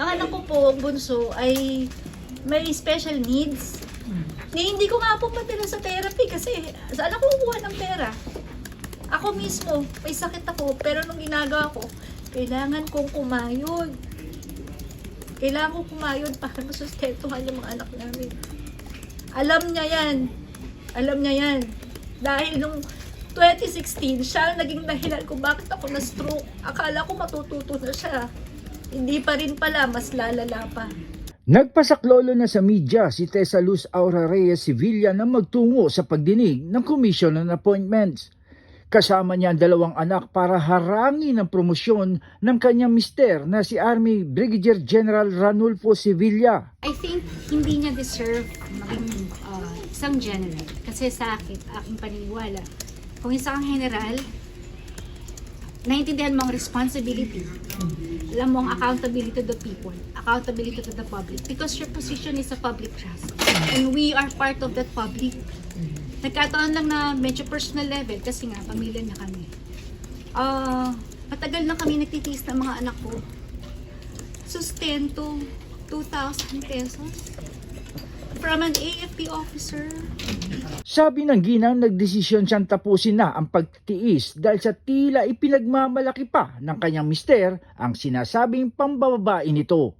Ang anak ko po, ang bunso, ay may special needs. Ni hindi ko nga po patira sa therapy kasi saan ako kukuha ng pera? Ako mismo, may sakit ako, pero nung ginagawa ko, kailangan kong kumayod. Kailangan kong kumayod para masustentuhan yung mga anak namin. Alam niya yan. Alam niya yan. Dahil nung 2016, siya naging dahilan kung bakit ako na-stroke. Akala ko matututo na siya. Hindi pa rin pala, mas lalala pa. Nagpasaklolo na sa media si Tessa Luz Aura Reyes Sevilla na magtungo sa pagdinig ng Commission on Appointments. Kasama niya ang dalawang anak para harangin ang promosyon ng kanyang mister na si Army Brigadier General Ranulfo Sevilla. I think hindi niya deserve maging uh, isang general. Kasi sa akin, aking paniniwala, kung isang general, naintindihan mo ang responsibility. Alam mo ang accountability to the people, accountability to the public. Because your position is a public trust. And we are part of that public. Nagkataon lang na medyo personal level kasi nga, pamilya na kami. Ah, matagal na kami nagtitiis ng mga anak ko. Sustento, 2,000 pesos. From an AFP officer. Sabi ng ginang nagdesisyon siyang tapusin na ang pagtitiis dahil sa tila ipinagmamalaki pa ng kanyang mister ang sinasabing pambababae nito.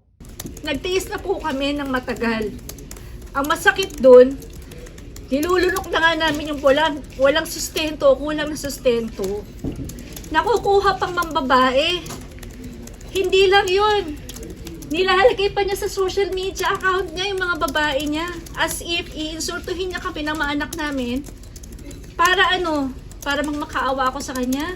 Nagtiis na po kami ng matagal. Ang masakit doon, nilulunok na nga namin yung walang, walang sustento, kulang na sustento. Nakukuha pang mambabae. Hindi lang yun. Nilalagay pa niya sa social media account niya yung mga babae niya. As if iinsultuhin niya kami ng mga anak namin. Para ano? Para magmakaawa ako sa kanya.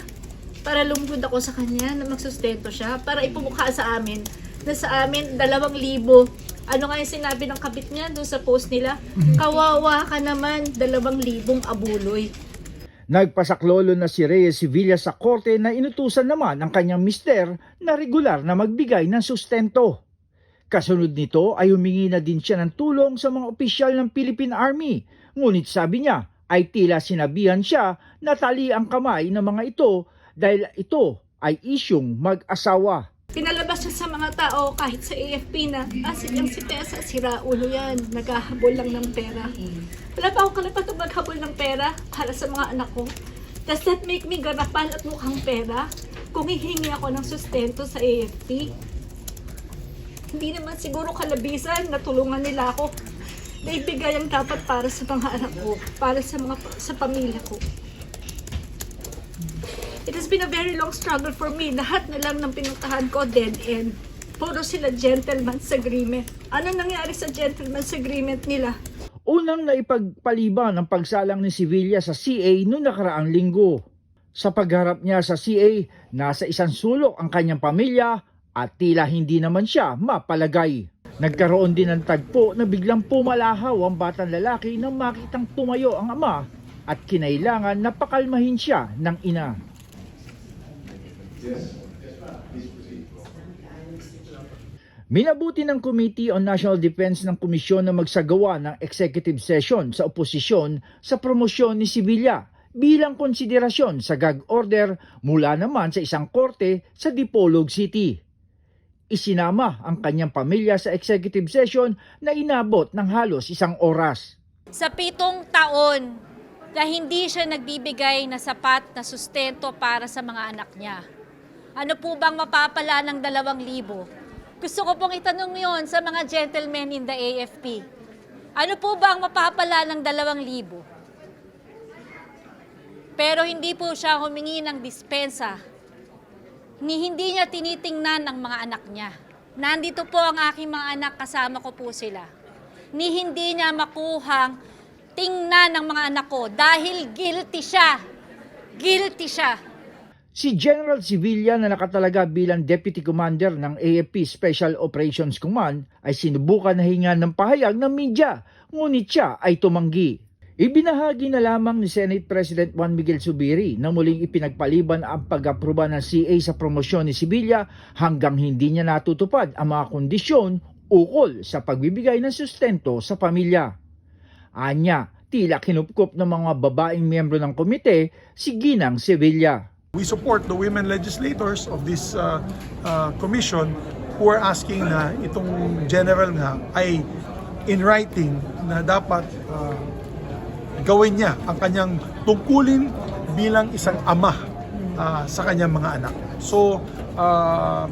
Para lumuhod ako sa kanya na magsustento siya. Para ipumukha sa amin na sa amin dalawang libo. Ano nga yung sinabi ng kabit niya doon sa post nila? Kawawa ka naman, dalawang libong abuloy. Nagpasaklolo na si Reyes Sevilla sa korte na inutusan naman ang kanyang mister na regular na magbigay ng sustento. Kasunod nito ay humingi na din siya ng tulong sa mga opisyal ng Philippine Army. Ngunit sabi niya ay tila sinabihan siya na tali ang kamay ng mga ito dahil ito ay isyong mag-asawa. Pinalabas siya sa mga tao kahit sa AFP na, ah, si, yung si Tessa, sira ulo yan, naghahabol lang ng pera. Wala pa akong kalapat maghabol ng pera para sa mga anak ko. Does that make me garapal at mukhang pera? Kung hihingi ako ng sustento sa AFP? Hindi naman siguro kalabisan na tulungan nila ako na ibigay ang dapat para sa mga anak ko, para sa mga sa pamilya ko. It has been a very long struggle for me. Lahat na lang ng pinuntahan ko, dead end. Puro sila gentleman's agreement. Ano nangyari sa gentleman's agreement nila? Unang naipagpaliban ang pagsalang ni Sevilla sa CA noong nakaraang linggo. Sa pagharap niya sa CA, nasa isang sulok ang kanyang pamilya at tila hindi naman siya mapalagay. Nagkaroon din ng tagpo na biglang pumalahaw ang batang lalaki nang makitang tumayo ang ama at kinailangan na pakalmahin siya ng ina. Minabuti ng Committee on National Defense ng komisyon na magsagawa ng executive session sa oposisyon sa promosyon ni Sevilla bilang konsiderasyon sa gag order mula naman sa isang korte sa Dipolog City. Isinama ang kanyang pamilya sa executive session na inabot ng halos isang oras. sa pitong taon na hindi siya nagbibigay na sapat na sustento para sa mga anak niya. Ano po bang mapapala ng dalawang libo? Gusto ko pong itanong yon sa mga gentlemen in the AFP. Ano po bang mapapala ng dalawang libo? Pero hindi po siya humingi ng dispensa. Ni hindi niya tinitingnan ang mga anak niya. Nandito po ang aking mga anak, kasama ko po sila ni hindi niya makuhang tingnan ng mga anak ko dahil guilty siya. Guilty siya. Si General Sevilla na nakatalaga bilang Deputy Commander ng AFP Special Operations Command ay sinubukan na hinga ng pahayag ng media, ngunit siya ay tumanggi. Ibinahagi na lamang ni Senate President Juan Miguel Zubiri na muling ipinagpaliban ang pag-aproba ng CA sa promosyon ni Sevilla hanggang hindi niya natutupad ang mga kondisyon ukol sa pagbibigay ng sustento sa pamilya. Anya, tila kinupkup ng mga babaeng miyembro ng komite si Ginang Sevilla. We support the women legislators of this uh, uh, commission who are asking na itong general nga ay in writing na dapat uh, gawin niya ang kanyang tungkulin bilang isang ama uh, sa kanyang mga anak. So, uh,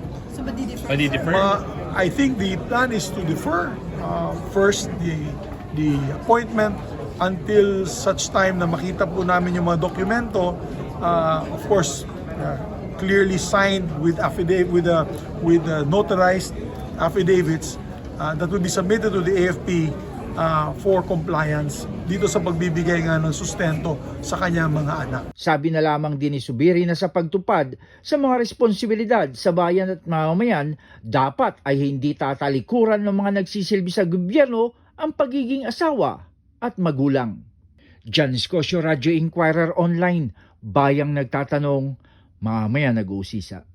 Ma, I think the plan is to defer uh, first the the appointment until such time na makita po namin yung mga dokumento uh, of course uh, clearly signed with affidavit with uh, with uh, notarized affidavits uh, that will be submitted to the AFP uh, for compliance dito sa pagbibigay nga ng sustento sa kanyang mga anak. Sabi na lamang din ni Subiri na sa pagtupad sa mga responsibilidad sa bayan at mamamayan, dapat ay hindi tatalikuran ng mga nagsisilbi sa gobyerno ang pagiging asawa at magulang. Jan Scosio Radio Inquirer Online, bayang nagtatanong, mamaya nag-uusisa.